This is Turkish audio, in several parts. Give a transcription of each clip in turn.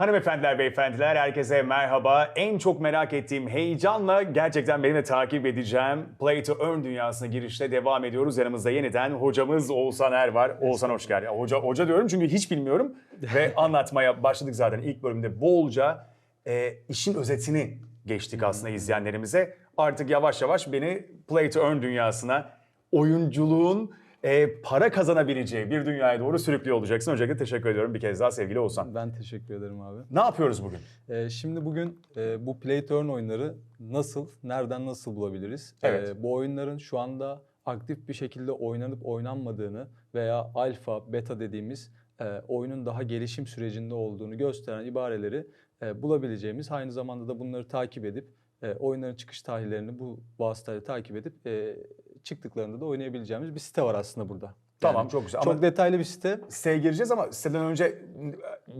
Hanımefendiler, beyefendiler, herkese merhaba. En çok merak ettiğim heyecanla gerçekten benim de takip edeceğim Play to Earn dünyasına girişte devam ediyoruz. Yanımızda yeniden hocamız Oğuzhan Er var. Oğuzhan hoş geldin. Hoca, hoca diyorum çünkü hiç bilmiyorum ve anlatmaya başladık zaten ilk bölümde bolca e, işin özetini geçtik aslında izleyenlerimize. Artık yavaş yavaş beni Play to Earn dünyasına, oyunculuğun e, para kazanabileceği bir dünyaya doğru sürüklüyor olacaksın. Öncelikle teşekkür ediyorum bir kez daha sevgili Oğuzhan. Ben teşekkür ederim abi. Ne yapıyoruz bugün? Ee, şimdi bugün e, bu Play to Earn oyunları nasıl, nereden nasıl bulabiliriz? Evet. Ee, bu oyunların şu anda aktif bir şekilde oynanıp oynanmadığını veya alfa, beta dediğimiz e, oyunun daha gelişim sürecinde olduğunu gösteren ibareleri e, bulabileceğimiz, aynı zamanda da bunları takip edip e, oyunların çıkış tarihlerini bu vasıtayla takip edip e, çıktıklarında da oynayabileceğimiz bir site var aslında burada. Tamam, çok güzel. Çok Ama- detaylı bir site. Siteye gireceğiz ama siteden önce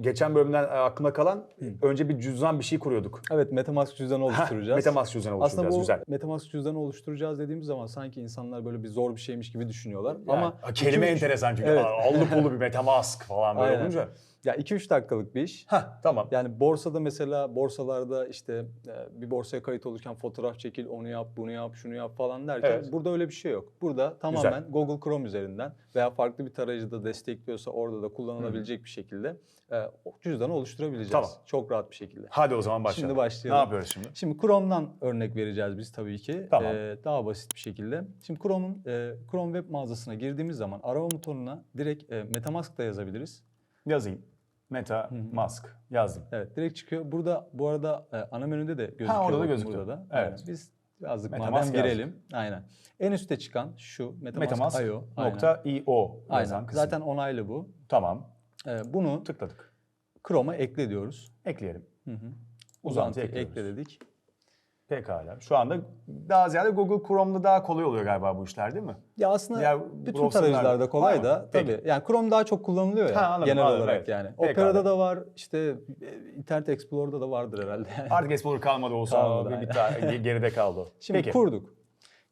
geçen bölümden aklımda kalan önce bir cüzdan bir şey kuruyorduk. Evet MetaMask cüzdanı oluşturacağız. Metamask cüzdanı oluşturacağız. Aslında bu Güzel. MetaMask cüzdanı oluşturacağız dediğimiz zaman sanki insanlar böyle bir zor bir şeymiş gibi düşünüyorlar. Yani, Ama kelime üç- enteresan çünkü. Evet. Allı pullu bir Metamask falan böyle Aynen. olunca. Ya 2-3 dakikalık bir iş. Hah tamam. Yani borsada mesela borsalarda işte e, bir borsaya kayıt olurken fotoğraf çekil, onu yap, bunu yap, şunu yap falan derken Evet. burada öyle bir şey yok. Burada tamamen Google Chrome üzerinden veya farklı bir tarayıcıda destekliyorsa orada da kullanılabilecek bir şekilde e, cüzdanı oluşturabileceğiz. Tamam. Çok rahat bir şekilde. Hadi o zaman başlayalım. Şimdi başlayalım. Ne yapıyoruz şimdi? Şimdi Chrome'dan örnek vereceğiz biz tabii ki. Tamam. Ee, daha basit bir şekilde. Şimdi Chrome'un e, Chrome web mağazasına girdiğimiz zaman arama butonuna direkt e, MetaMask da yazabiliriz. Yazayım. Metamask. Yazdım. Evet direkt çıkıyor. Burada bu arada e, ana menüde de gözüküyor. orada da gözüküyor. Burada da. Evet. Aynen. Biz yazdık MetaMask madem girelim. Aynen. En üste çıkan şu MetaMask.io. Aynen. Yazan Aynen. kısım. Zaten onaylı bu. Tamam. E, bunu Tıkladık. Chrome'a ekle diyoruz. Ekleyelim. Hı hı. Uzantı ekliyoruz. ekle dedik. Pekala. Şu anda daha ziyade Google Chrome'da daha kolay oluyor galiba bu işler değil mi? Ya aslında Diğer bütün tarayıcılarda kolay mı? da Peki. tabii. Yani Chrome daha çok kullanılıyor ya Ha, anladım, genel anladım, olarak evet. yani. Pekala. Opera'da da var, işte e, Internet Explorer'da da vardır herhalde. Yani. Artık Explorer kalmadı olsa Kalmadı, bir, bir tane geride kaldı. Şimdi Peki. kurduk.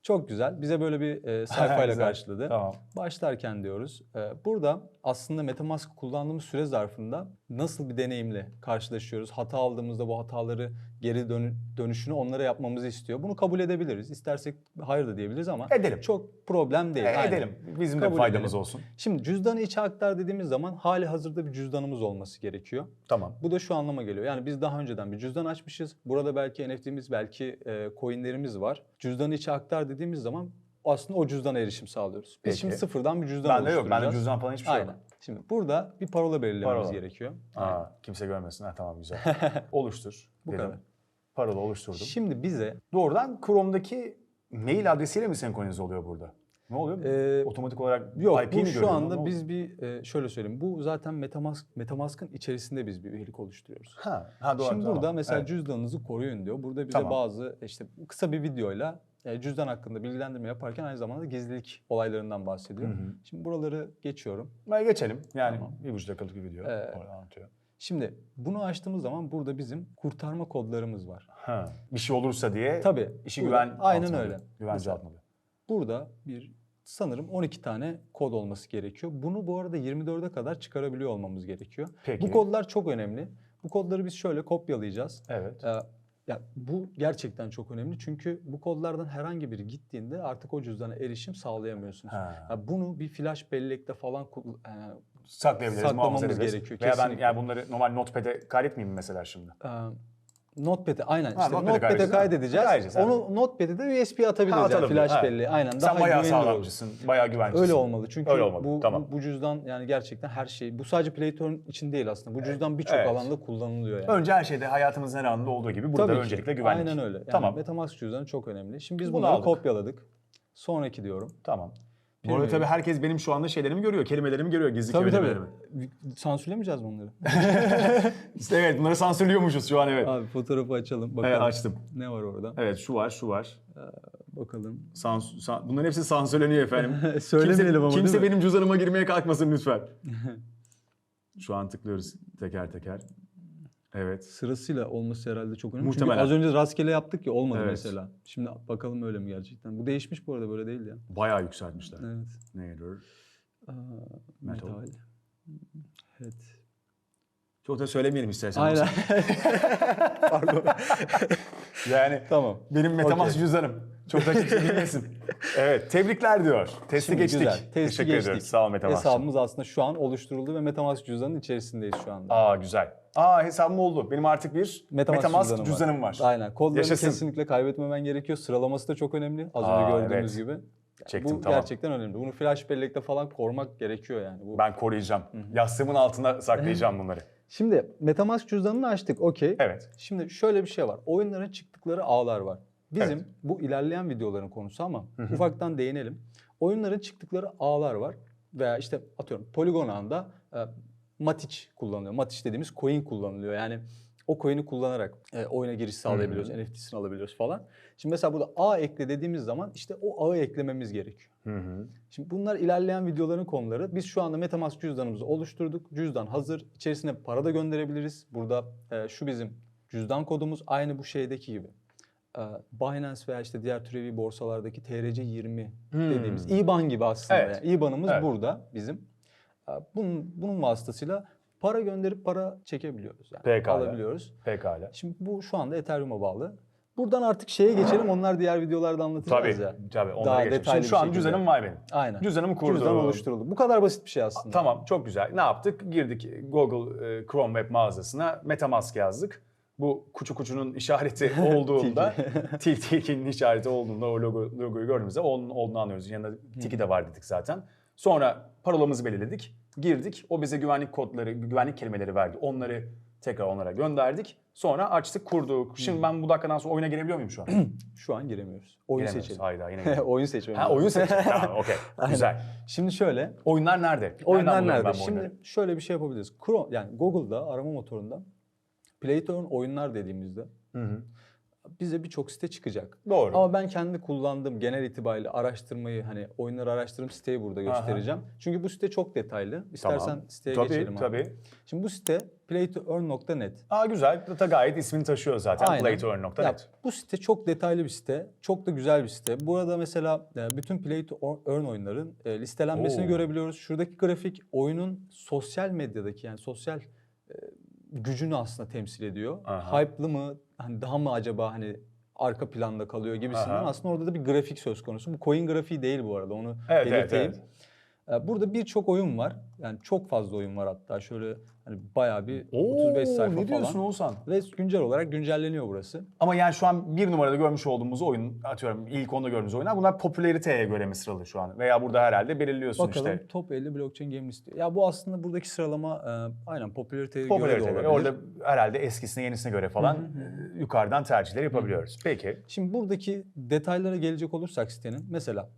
Çok güzel. Bize böyle bir e, sayfayla karşıladı. Tamam. Başlarken diyoruz. e, burada aslında MetaMask kullandığımız süre zarfında nasıl bir deneyimle karşılaşıyoruz? Hata aldığımızda bu hataları geri dönü- dönüşünü onlara yapmamızı istiyor. Bunu kabul edebiliriz. İstersek hayır da diyebiliriz ama Edelim. çok problem değil. E, Aynen. edelim. Bizim de Kabul faydamız edelim. olsun. Şimdi cüzdanı içe aktar dediğimiz zaman hali hazırda bir cüzdanımız olması gerekiyor. Tamam. Bu da şu anlama geliyor. Yani biz daha önceden bir cüzdan açmışız. Burada belki NFT'miz, belki e, coinlerimiz var. Cüzdanı içe aktar dediğimiz zaman aslında o cüzdana erişim sağlıyoruz. Biz Peki. şimdi sıfırdan bir cüzdan Bende yok. Bende oluşturacağız. cüzdan falan hiçbir şey Aynen. yok. Şimdi burada bir parola belirlememiz Parola. gerekiyor. Aa, kimse görmesin. Ha, tamam güzel. Oluştur. Bu dedim. kadar. Parola oluşturdum. Şimdi bize Doğrudan Chrome'daki mail adresiyle mi senkronize oluyor burada? Ne oluyor? Ee, Otomatik olarak Yok IP bu mi şu görüyor? Ne anda biz bir e, şöyle söyleyeyim. Bu zaten MetaMask MetaMask'ın içerisinde biz bir üyelik oluşturuyoruz. Ha, ha doğru. Şimdi tamam. burada mesela Evet. cüzdanınızı koruyun diyor. Burada bize Tamam. bazı işte kısa bir videoyla e, cüzdan hakkında bilgilendirme yaparken aynı zamanda gizlilik olaylarından bahsediyor. Şimdi buraları geçiyorum. Ben geçelim. Yani Tamam. bir buçuk dakikalık bir video. Ee, anlatıyor. Şimdi bunu açtığımız zaman burada bizim kurtarma kodlarımız var. Ha, bir şey olursa diye Tabii. işi burada- güven Aynen altına öyle. Güvence altına. Burada bir sanırım 12 tane kod olması gerekiyor. Bunu bu arada 24'e kadar çıkarabiliyor olmamız gerekiyor. Peki. Bu kodlar çok önemli. Bu kodları biz şöyle kopyalayacağız. Evet. Ee, ya bu gerçekten çok önemli çünkü bu kodlardan herhangi biri gittiğinde artık o cüzdana erişim sağlayamıyorsunuz. Ha. Ya bunu bir flash bellekte falan e, Saklayabiliriz, saklamamız gerekiyor, Veya ben yani bunları normal notepad'e kaydetmeyeyim mi mesela şimdi? e, Notepad'e aynen Ha, işte Notepad'e Notepad'e kaydedeceğiz, kaydedeceğiz. Onu Notepad'e de USB atabiliriz Ha, yani atalım, flash evet. belleği. Aynen Sen daha bayağı güvenilir olur. sağlamcısın, bayağı güvencelisin. Öyle olmalı çünkü Öyle olmalı, bu, tamam. bu, cüzdan yani gerçekten her şey. Bu sadece Playturn için değil aslında. Bu cüzdan birçok Evet. alanda kullanılıyor yani. Önce her şeyde hayatımızın her anında olduğu gibi burada Tabii ki. öncelikle güvenlik. Aynen öyle. Yani tamam. Metamask cüzdanı çok önemli. Şimdi biz Bunu bunları aldık. kopyaladık. Sonraki diyorum. Tamam. Bu arada tabii herkes benim şu anda şeylerimi görüyor, kelimelerimi görüyor, gizli Tabii tabii. kelimelerimi. Sansürlemeyeceğiz mi onları? İşte evet bunları sansürlüyormuşuz şu an evet. Abi fotoğrafı açalım. Bakalım. Evet açtım. Ne var orada? Evet şu var, şu var. Bakalım. Sans, san- bunların hepsi sansürleniyor efendim. Söylemeyelim kimse, ama Kimse değil mi? benim cüzdanıma girmeye kalkmasın lütfen. şu an tıklıyoruz teker teker. Evet. Sırasıyla olması herhalde çok önemli. Muhtemelen. Çünkü az önce rastgele yaptık ya olmadı Evet. mesela. Şimdi bakalım öyle mi gerçekten. Bu değişmiş bu arada böyle değil ya. Bayağı yükseltmişler. Evet. Neydir? Aa, Metal. metal. Evet. Çok da söylemeyelim istersen. Aynen. Pardon. Yani Tamam. benim Metamask Okey. cüzdanım. Çok da kimse bilmesin. evet tebrikler diyor. Testi Şimdi geçtik. Güzel. Testi Teşekkür geçtik. ediyoruz. Sağ ol Metamask. Hesabımız aslında şu an oluşturuldu ve Metamask cüzdanının içerisindeyiz şu anda. Aa güzel. Aa hesabım oldu. Benim artık bir Metamask, cüzdanım cüzdanım var. Aynen. Kodlarını Yaşasın. kesinlikle kaybetmemen gerekiyor. Sıralaması da çok önemli. Az Aa, önce gördüğümüz evet. gibi. Çektim bu tamam. gerçekten önemli. Bunu flash bellekte falan korumak gerekiyor yani. Bu. Ben koruyacağım. Yastığımın altına saklayacağım bunları. Şimdi Metamask cüzdanını açtık. Okey. Evet. Şimdi şöyle bir şey var. Oyunların çıktıkları ağlar var. Bizim Evet. bu ilerleyen videoların konusu ama ufaktan değinelim. Oyunların çıktıkları ağlar var. Veya işte atıyorum Polygon ağında e, Matic kullanılıyor. Matic dediğimiz coin kullanılıyor. Yani o coin'i kullanarak e, oyuna giriş sağlayabiliyoruz. NFT'sini alabiliyoruz falan. Şimdi mesela burada ağ ekle dediğimiz zaman işte o ağı eklememiz gerekiyor. Hı hı. Şimdi bunlar ilerleyen videoların konuları. Biz şu anda Metamask cüzdanımızı oluşturduk. Cüzdan hazır. İçerisine para da gönderebiliriz. Burada e, şu bizim cüzdan kodumuz aynı bu şeydeki gibi. E, Binance veya işte diğer türevi borsalardaki TRC20 dediğimiz IBAN gibi aslında. Hmm. Evet. Yani IBAN'ımız Evet. burada bizim. E, bunun, bunun vasıtasıyla para gönderip para çekebiliyoruz. Yani Pekala. alabiliyoruz. Pekala. Şimdi bu şu anda Ethereum'a bağlı. Buradan artık şeye geçelim. Onlar diğer videolara da anlatacağız Tabii. ya. Tabii. Onlara Daha geçelim. detaylı Şimdi şu an şekilde. cüzdanım var benim. Aynen. Cüzdanımı kurdum. Cüzdan oluşturuldu. Bu kadar basit bir şey aslında. Tamam çok güzel. Ne yaptık? Girdik Google e, Chrome web mağazasına Metamask yazdık. Bu kuçu kuçunun işareti olduğunda, tik tikinin işareti olduğunda o logo, logoyu gördüğümüzde onun olduğunu anlıyoruz. Yanında tiki de var dedik zaten. Sonra parolamızı belirledik. Girdik. O bize güvenlik kodları, güvenlik kelimeleri verdi. Onları tekrar onlara gönderdik. Sonra açtık, kurduk. Şimdi ben bu dakikadan sonra oyuna girebiliyor muyum şu an? Şu an giremiyoruz. Oyun Giremiyoruz. seçelim. Hayda yine giremiyoruz. oyun seçmemiz Ha lazım. oyun seçelim. tamam okey. Aynen. Güzel. Şimdi şöyle. Oyunlar nerede? Nereden Oyunlar buluyorum nerede? ben bu oyunları? Şimdi şöyle bir şey yapabiliriz. Chrome yani Google'da arama motorunda Play to Earn oyunlar dediğimizde Hı hı. bize birçok site çıkacak. Doğru. Ama ben kendi kullandığım genel itibariyle araştırmayı hani oyunları araştırdığım siteyi burada göstereceğim. Çünkü bu site çok detaylı. İstersen Tamam. siteye tabii, geçelim abi. Tabii. Şimdi bu site playtoearn.net. Aa güzel. Da gayet ismini taşıyor zaten. Aynen. Playtoearn.net. Ya, bu site çok detaylı bir site. Çok da güzel bir site. Burada mesela e, bütün Play to Earn oyunların e, listelenmesini Oo. görebiliyoruz. Şuradaki grafik oyunun sosyal medyadaki yani sosyal e, gücünü aslında temsil ediyor. Aha. Hype'lı mı? Hani daha mı acaba hani arka planda kalıyor gibisinden Aha. aslında orada da bir grafik söz konusu. Bu coin grafiği değil bu arada onu Evet, evet, belirteyim. evet. E, Burada birçok oyun var. Yani çok fazla oyun var hatta. Şöyle hani bayağı bir Oo, 35 sayfa ne diyorsun falan. Oğuzhan? Ve güncel olarak güncelleniyor burası. Ama yani şu an bir numarada görmüş olduğumuz oyun, atıyorum ilk onda gördüğümüz oyunlar bunlar popülariteye göre mi sıralı şu an? Veya burada herhalde belirliyorsun Bakalım işte. top 50 blockchain game listi. Ya bu aslında buradaki sıralama e, aynen popülariteye göre de olabilir. Orada herhalde eskisine yenisine göre falan e, yukarıdan tercihler yapabiliyoruz. Peki. Şimdi buradaki detaylara gelecek olursak sitenin mesela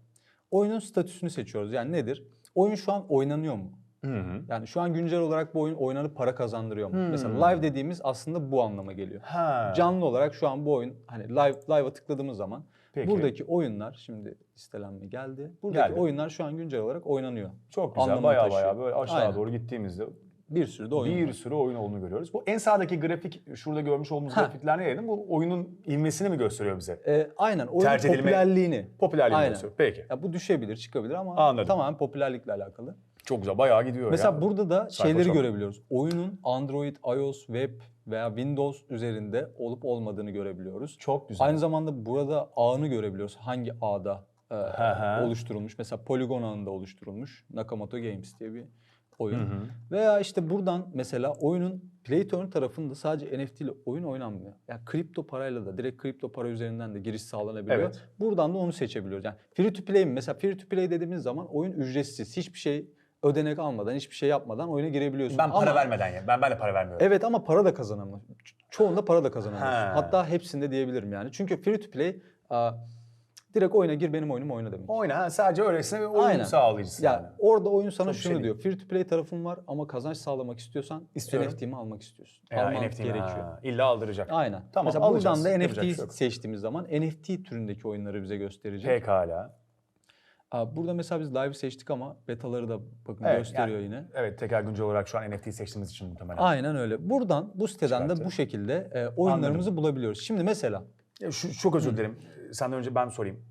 oyunun statüsünü seçiyoruz. Yani nedir? Oyun şu an oynanıyor mu? Hı hı. Yani şu an güncel olarak bu oyun oynanıp para kazandırıyor mu? Mesela live dediğimiz aslında bu anlama geliyor. Ha. Canlı olarak şu an bu oyun hani live live'a tıkladığımız zaman Peki. buradaki oyunlar şimdi listelenme geldi. Buradaki Geldi. oyunlar şu an güncel olarak oynanıyor. Çok güzel. anlamını Baya taşıyor. baya böyle aşağı Aynen. doğru gittiğimizde Bir sürü de oyun bir var. sürü oyun olduğunu görüyoruz. Bu en sağdaki grafik, şurada görmüş olduğumuz Ha. grafikler ne dedim? Bu oyunun ilmesini mi gösteriyor bize? E, aynen oyunun Tercih popülerliğini. Popülerliğini Aynen. gösteriyor. Peki. Ya bu düşebilir, çıkabilir ama Anladım. tamamen popülerlikle alakalı. Çok güzel. Bayağı gidiyor Mesela ya. burada da Sayfa şeyleri çok. görebiliyoruz. Oyunun Android, iOS, web veya Windows üzerinde olup olmadığını görebiliyoruz. Çok güzel. Aynı zamanda burada ağını görebiliyoruz. Hangi ağda e, oluşturulmuş. Mesela Polygon ağında oluşturulmuş. Nakamoto Games diye bir oyun. Hı hı. Veya işte buradan mesela oyunun Play to Earn tarafında sadece NFT ile oyun oynanmıyor. Yani kripto parayla da direkt kripto para üzerinden de giriş sağlanabiliyor. Evet. Buradan da onu seçebiliyoruz. Yani free to play mi? Mesela free to play dediğimiz zaman oyun ücretsiz. Hiçbir şey ödenek almadan, hiçbir şey yapmadan oyuna girebiliyorsun. Ben para Ama- vermeden ya. Ben ben de para vermiyorum. Evet ama para da kazanamıyorsun. Ço- Çoğunda para da kazanamıyorsun. Ha. Hatta hepsinde diyebilirim yani. Çünkü free to play a, direkt oyuna gir benim oyunumu oyna demek. Oyna ha, sadece öylesine bir oyun Aynen. sağlayıcısı Ya yani. orada oyun sana Çok şunu şey diyor. Free to play tarafın var ama kazanç sağlamak istiyorsan İstiyorum. NFT'mi almak istiyorsun. Ya, Alman NFT gerekiyor. Ha, illa aldıracak. Aynen. Tamam, Mesela buradan alacağız. da Yapacak NFT şey seçtiğimiz zaman NFT türündeki oyunları bize gösterecek. Pekala. Burada mesela biz live seçtik ama betaları da bakın Evet, gösteriyor yani- yine. Evet tekrar güncel olarak şu an NFT seçtiğimiz için muhtemelen. Aynen öyle. Buradan bu siteden Çıkarttı. de bu şekilde e, oyunlarımızı bulabiliyoruz. Şimdi mesela Ya Şu, çok özür dilerim. Senden önce ben sorayım.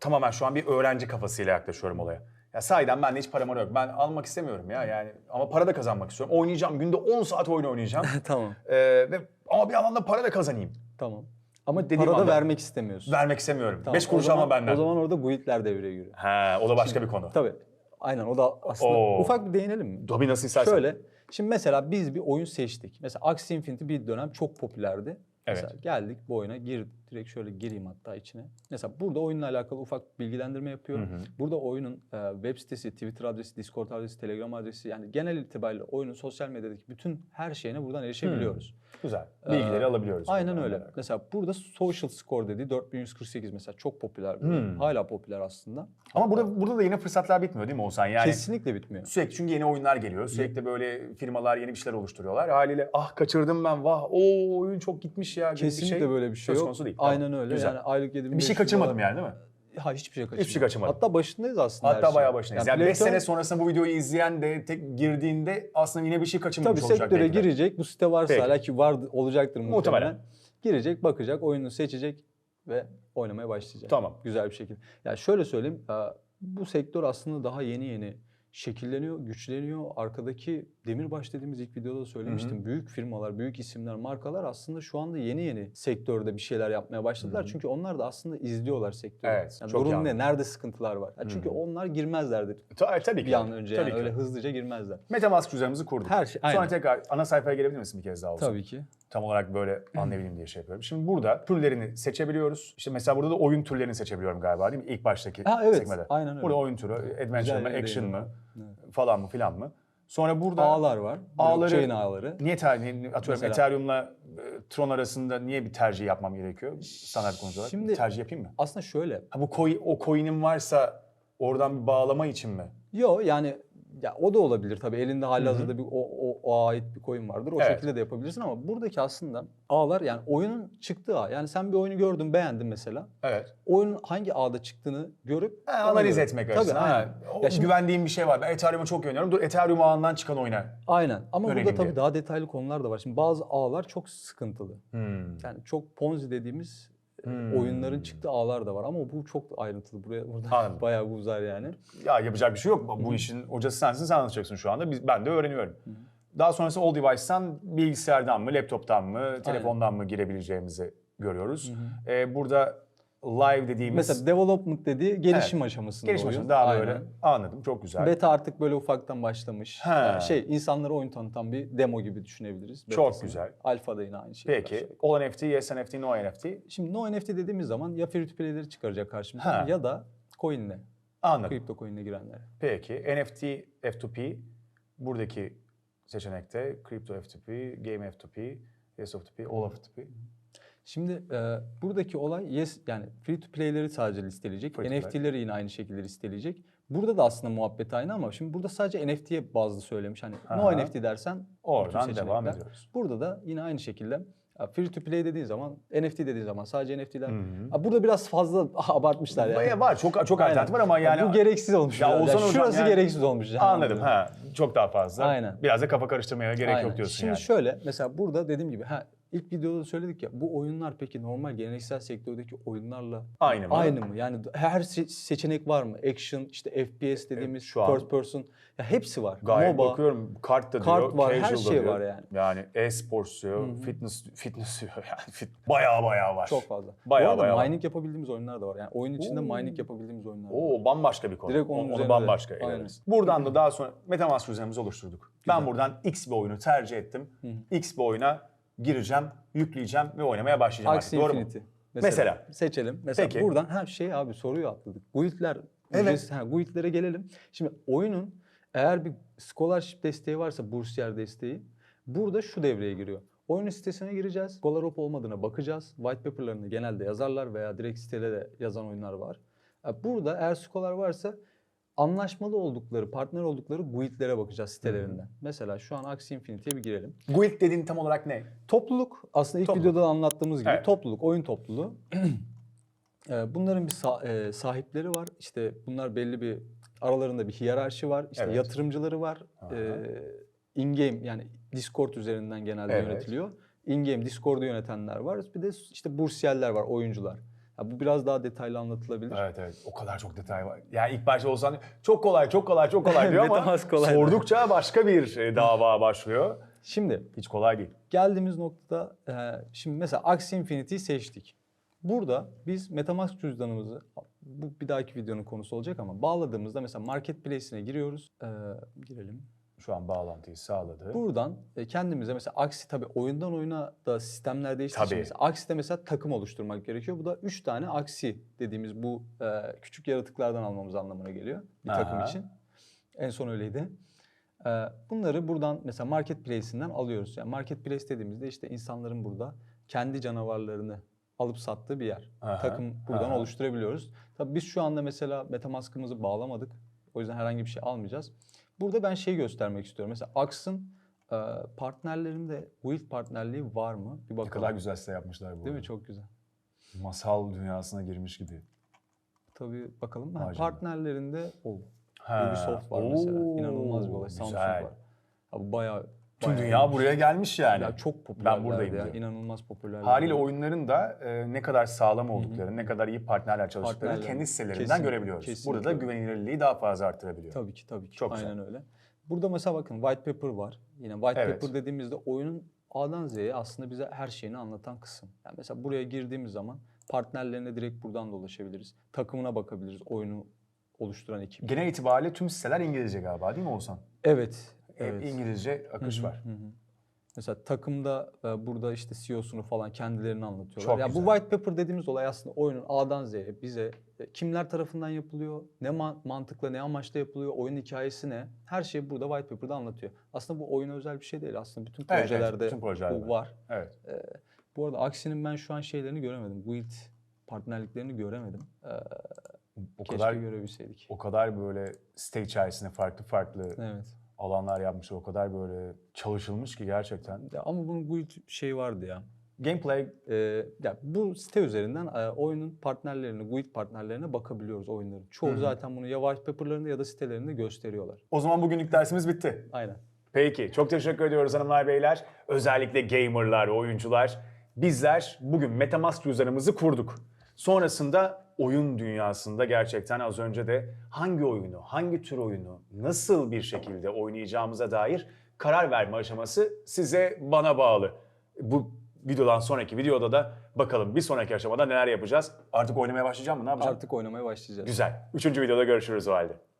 Tamamen şu an bir öğrenci kafasıyla yaklaşıyorum olaya. Ya sahiden bende hiç para mara yok. Ben almak istemiyorum ya yani. Ama para da kazanmak istiyorum. Oynayacağım. Günde 10 saat oyun oynayacağım. tamam. Ee, ve ama bir yandan da para da kazanayım. Tamam. Ama Dediğim para da anda- vermek istemiyorsun. Vermek istemiyorum. Tamam, 5 o kuruş zaman- alma benden. O zaman orada guildler devreye giriyor. He, o da başka bir konu. Tabii. Aynen o da aslında Oo. ufak bir değinelim mi? Tabii nasıl istersen. Şöyle. Şimdi mesela biz bir oyun seçtik. Mesela Axie Infinity bir dönem çok popülerdi. Evet. Mesela geldik bu oyuna gir direkt şöyle gireyim hatta içine. Mesela burada oyunla alakalı ufak bilgilendirme yapıyorum. Burada oyunun e, web sitesi, Twitter adresi, Discord adresi, Telegram adresi yani genel itibariyle oyunun sosyal medyadaki bütün her şeyine buradan erişebiliyoruz. Güzel. Bilgileri Ee, alabiliyoruz. Aynen öyle. Mesela burada social score dediği 4148 mesela çok popüler Hmm. Hala popüler aslında. Ama burada burada da yine fırsatlar bitmiyor değil mi Oğuzhan? Yani Kesinlikle bitmiyor. sürekli çünkü yeni oyunlar geliyor. Sürekli böyle firmalar yeni bir şeyler oluşturuyorlar. Haliyle ah kaçırdım ben vah o oyun çok gitmiş ya Kesinlikle bir şey. böyle bir şey yok. konusu değil. Aynen öyle. Güzel. Yani aylık 7500 bir şey kaçırmadım dolar- yani değil mi? Ha hiçbir şey kaçırmadım. şey kaçırmadım. Hatta başındayız aslında her Hatta şeyin. bayağı başındayız. Yani 5 Playtime- sene sonrasında bu videoyu izleyen de tek girdiğinde aslında yine bir şey kaçırmamış Tabii olacak. sektöre belki de. girecek. Bu site varsa Peki. hala ki var olacaktır muhtemelen. Muhtemelen. Girecek, bakacak, oyununu seçecek ve oynamaya başlayacak. Tamam. Güzel bir şekilde. Ya şöyle söyleyeyim. e, Bu sektör aslında daha yeni yeni şekilleniyor, güçleniyor. Arkadaki demirbaş dediğimiz ilk videoda da söylemiştim. Büyük firmalar, büyük isimler, markalar aslında şu anda yeni yeni sektörde bir şeyler yapmaya başladılar. Çünkü onlar da aslında izliyorlar sektörü. Evet, Yani durum ne? anladım. Nerede sıkıntılar var? Ya çünkü onlar girmezlerdi Ta- tabii ki. bir an önce Tabii yani ki. öyle hızlıca girmezler. Metamask cüzdanımızı kurduk. Her şey- Sonra aynen. tekrar ana sayfaya gelebilir misin bir kez daha olsun? Tabii ki. Tam olarak böyle anlayabileyim diye şey yapıyorum. Şimdi burada türlerini seçebiliyoruz. İşte mesela burada da oyun türlerini seçebiliyorum galiba değil mi? İlk baştaki Ha, evet, sekmede. aynen öyle. Burada oyun türü, adventure Güzel mı, action değindin. Mı falan mı filan mı? Sonra burada Ağlar var. Ağları- Blockchain ağları. niye ter, niye- atıyorum Mesela- Ethereum'la e, Tron arasında niye bir tercih yapmam gerekiyor? Standart konusu olarak. Şimdi- Bir tercih yapayım mı? Aslında şöyle. Ha bu coin, o coin'in varsa oradan bir bağlama için mi? Yo yani ya o da olabilir tabii. Elinde halihazırda bir o, o, o ait bir coin vardır. O Evet. şekilde de yapabilirsin ama buradaki aslında ağlar yani oyunun çıktığı ağ. Yani sen bir oyunu gördün, beğendin mesela. Evet. Oyunun hangi ağda çıktığını görüp Ha, analiz göre- etmek Tabii, aynen. Ha, o Ya şimdi- güvendiğim bir şey var. Ben Ethereum'a çok güveniyorum. Dur Ethereum ağından çıkan oyna. Aynen. Ama burada tabii diye. daha detaylı konular da var. Şimdi bazı ağlar çok sıkıntılı. Hmm. Yani çok Ponzi dediğimiz Hmm. oyunların çıktığı ağlar da var ama bu çok ayrıntılı. Buraya burada Anladım. bayağı bu uzar yani. Ya yapacak bir şey yok. Bu işin hocası sensin, sen anlatacaksın şu anda. Biz, ben de öğreniyorum. Daha sonrası all device'tan bilgisayardan mı, laptop'tan mı, telefondan mı girebileceğimizi görüyoruz. Ee, burada live dediğimiz Mesela development dediği gelişim aşamasında gelişim oyun. aşaması daha Aynen. böyle anladım. Çok güzel. Beta artık böyle ufaktan başlamış. He. Yani şey insanlara oyun tanıtan bir demo gibi düşünebiliriz. Çok betasını. güzel. Alfa da yine aynı şey. Peki. All NFT, Yes NFT, No NFT. Şimdi no NFT dediğimiz zaman ya free to play'leri çıkaracak karşımıza Ha. ya da coin'le, Anladım. kripto coin'le girenlere. Peki. NFT, F2P. Buradaki seçenekte Crypto F2P, Game F2P, Yes F2P, All F2P. Şimdi e, buradaki olay yes yani free to play'leri sadece listeleyecek. Free. NFT'leri yine aynı şekilde listeleyecek. Burada da aslında muhabbet aynı ama şimdi burada sadece NFT'ye bazlı söylemiş. Hani Aha. no NFT dersen Oradan devam ediyoruz. Burada da yine aynı şekilde ya free to play dediğin zaman NFT dediğin zaman sadece NFT'ler. Burada biraz fazla abartmışlar yani. Bayağı var. Çok çok alternatif var ama yani bu gereksiz olmuş. Ya hocam şurası yani- gereksiz olmuş. yani. Anladım ha. Çok daha fazla. Aynen. Biraz da kafa karıştırmaya gerek Aynen. yok diyorsun Şimdi yani. şöyle mesela burada dediğim gibi ha ilk videoda da söyledik ya bu oyunlar peki normal geleneksel sektördeki oyunlarla Aynı mı? Aynı mı? Yani her se- seçenek var mı? Action, işte FPS dediğimiz, şu an- first person. Ya hepsi var. Gayet MOBA. bakıyorum kart da diyor, kart var, her casual da şey diyor. var yani. Yani e-sports diyor, fitness fitness diyor yani fit bayağı bayağı var. Çok fazla. Bayağı Bu arada bayağı var. mining yapabildiğimiz oyunlar da var. Yani oyun içinde Oo. mining yapabildiğimiz oyunlar var. Oo bambaşka bir konu. Direkt onun onu üzerine bambaşka de. eleriz. Buradan da daha sonra MetaMask üzerimizi oluşturduk. Ben buradan X bir oyunu tercih ettim. X bir oyuna gireceğim, yükleyeceğim ve oynamaya başlayacağım Axie artık. Doğru Infinity. mu? Mesela, Mesela. Seçelim. Mesela Peki. buradan her şey abi soruyu atladık. Guild'ler, Evet. ücretsiz- ha, guild'lere gelelim. Şimdi oyunun eğer bir scholarship desteği varsa, bursiyer desteği, burada şu devreye giriyor. Oyunun sitesine gireceğiz. Scholar olup olmadığına bakacağız. White paper'larını genelde yazarlar veya direkt sitede de yazan oyunlar var. Burada eğer scholar varsa anlaşmalı oldukları, partner oldukları guild'lere bakacağız sitelerinden. Mesela şu an Axie Infinity'ye bir girelim. Guild dediğin tam olarak ne? Topluluk aslında ilk Topluluk. videoda da anlattığımız gibi Evet. topluluk, oyun topluluğu. Ee, Bunların bir sa- e, sahipleri var. İşte bunlar belli bir aralarında bir hiyerarşi var. İşte Evet. yatırımcıları var. Aha. Ee, in-game yani Discord üzerinden genelde Evet. yönetiliyor. In-game Discord'u yönetenler var. Bir de işte bursiyerler var, oyuncular. Ya bu biraz daha detaylı anlatılabilir. Evet evet o kadar çok detay var. Yani ilk başta olsan çok kolay çok kolay çok kolay diyor ama kolay. sordukça başka bir e, dava başlıyor. Şimdi Hiç kolay değil. geldiğimiz noktada e, şimdi mesela Axie Infinity'yi seçtik. Burada biz Metamask cüzdanımızı bu bir dahaki videonun konusu olacak ama bağladığımızda mesela marketplace'ine giriyoruz. E, girelim. Şu an bağlantıyı sağladı. Buradan e, kendimize mesela Axie tabii oyundan oyuna da sistemler değiştiği için mesela Axie'de mesela takım oluşturmak gerekiyor. Bu da 3 tane Axie dediğimiz bu e, küçük yaratıklardan almamız anlamına geliyor bir takım Aha. için. En son öyleydi. E, bunları buradan mesela marketplace'inden alıyoruz. Yani marketplace dediğimizde işte insanların burada kendi canavarlarını alıp sattığı bir yer. Aha, Takım buradan aha. oluşturabiliyoruz. Tabii biz şu anda mesela Metamask'ımızı bağlamadık. O yüzden herhangi bir şey almayacağız. Burada ben şeyi göstermek istiyorum. Mesela Axe'ın e, partnerlerinde Guild partnerliği var mı? Bir Ne bakalım. kadar güzel site yapmışlar bu. Değil mi? Çok güzel. Masal dünyasına girmiş gibi. Tabii bakalım. Ha, canına. partnerlerinde o. Ubisoft var mesela. İnanılmaz bir olay. Samsung var. Bayağı, Tüm bayağı dünya buraya gelmiş yani. Ya çok popüler. buradayım ya. diyor. İnanılmaz popüler. Haliyle oyunların da e, ne kadar sağlam olduklarını, ne kadar iyi partnerler çalıştıklarını Partnerler. kendi sitelerinden Kesinlikle, görebiliyoruz. kesinlikle Burada da güvenilirliği daha fazla arttırabiliyor. Tabii ki tabii ki. Çok güzel. Aynen öyle. Burada mesela bakın white paper var. Yine white Evet. paper dediğimizde oyunun A'dan Z'ye aslında bize her şeyini anlatan kısım. Yani mesela buraya girdiğimiz zaman partnerlerine direkt buradan da ulaşabiliriz. Takımına bakabiliriz oyunu oluşturan ekip. Genel itibariyle tüm siteler İngilizce galiba değil mi Oğuzhan? Evet. Evet. İngilizce akış var. hı hı. Mesela takımda e, burada işte CEO'sunu falan kendilerini anlatıyorlar. Çok ya bu güzel. white paper dediğimiz olay aslında oyunun A'dan Z'ye bize e, kimler tarafından yapılıyor, ne ma- mantıkla, ne amaçla yapılıyor, oyun hikayesi ne? Her şeyi burada white paper'da anlatıyor. Aslında bu oyuna özel bir şey değil. Aslında bütün Evet, evet, projelerde bütün projelerde bu var. Evet. Bu arada Aksi'nin ben şu an şeylerini göremedim. Guild partnerliklerini göremedim. Ee, O keşke kadar görebilseydik. o kadar böyle site içerisinde farklı farklı Evet. Alanlar yapmışlar. O kadar böyle çalışılmış ki gerçekten. Ya ama bunun Guild şeyi vardı ya. Gameplay Ee, ya bu site üzerinden e, oyunun partnerlerine, guild partnerlerine bakabiliyoruz oyunların. Çoğu Hı hı. zaten bunu ya white paper'larında ya da sitelerinde gösteriyorlar. o zaman bugünlük dersimiz bitti. Aynen. Peki çok teşekkür ediyoruz hanımlar beyler. Özellikle gamerlar, oyuncular. Bizler bugün Metamask cüzdanımızı kurduk. Sonrasında oyun dünyasında gerçekten az önce de hangi oyunu, hangi tür oyunu, nasıl bir şekilde oynayacağımıza dair karar verme aşaması size bana bağlı. Bu videodan sonraki videoda da bakalım bir sonraki aşamada neler yapacağız. Artık oynamaya başlayacağım mı? Ne yapacağım? Artık oynamaya başlayacağız. Güzel. Üçüncü videoda görüşürüz o halde.